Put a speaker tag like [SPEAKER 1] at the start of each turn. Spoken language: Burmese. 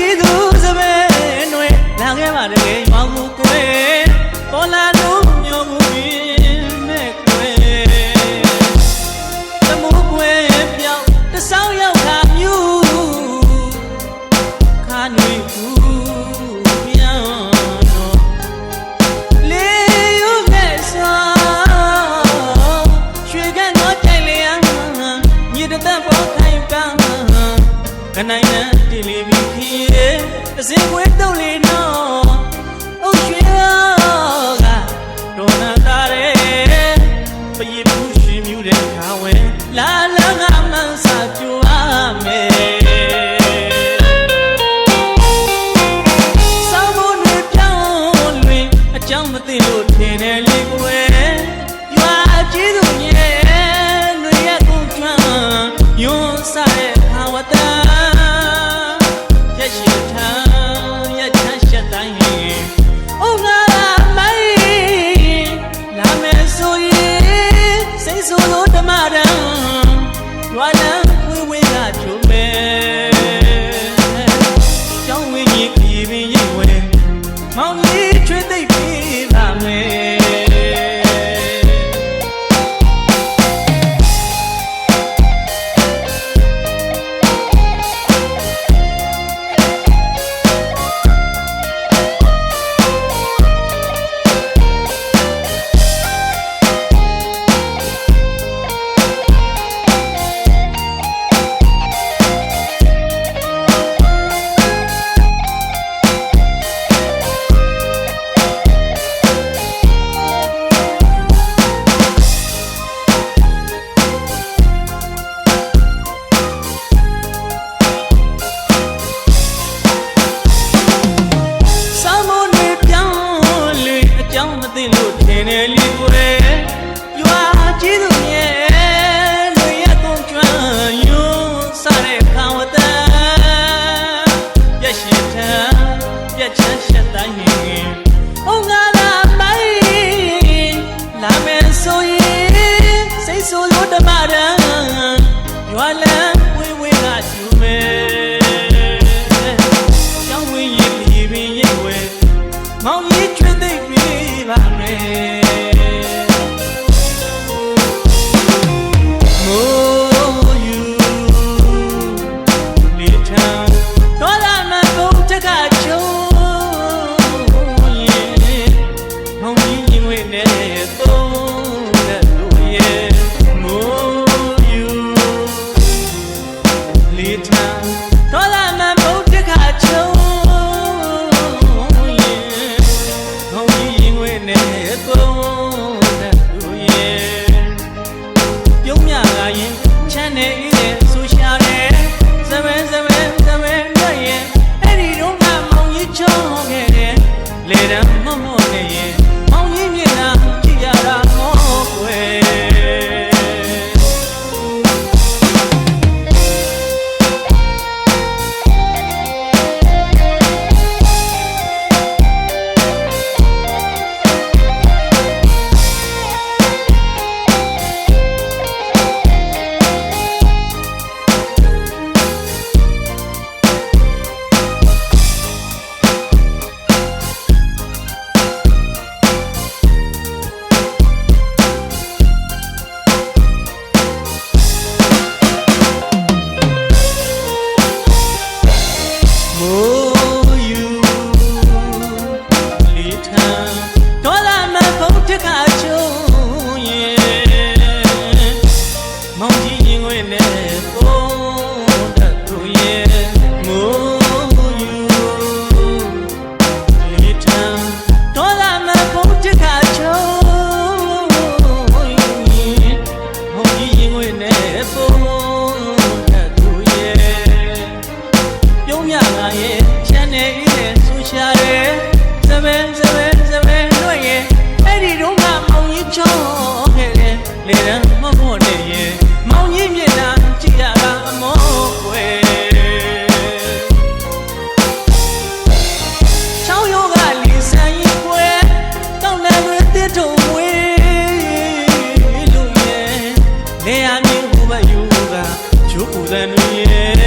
[SPEAKER 1] ကျေးဇူးစပယ်နှွေလာခဲ့ပါလေရွာကူကွယ်ပေါ်လာလို့ညို့ဘူးမဲ့ကွယ်တမိုးကွယ်ပြောင်းတဆောင်းရောက်တာမြူခါနွေကူပြောင်းတော့လေယူမဲ့ဆောင်းရွှေကန်တော့ကြိုက်လျာမြစ်တသက်ပေါ်ခိုင်ကန်းခနိုင် လန်းဝင်းဝင်းကရှူမယ်ကြောင်းဝင်းရေပြေပင်ရေဝဲမောင်ရေချွင်းသိပ်ပြေးပါမယ်နဲ့သုံးတဲ့လူရဲ့ နဲ့ဆူရှာတယ် ထားဒေါ်လာမဖုတ်တကချိုး ယူကချိုးပူတဲ့နွေ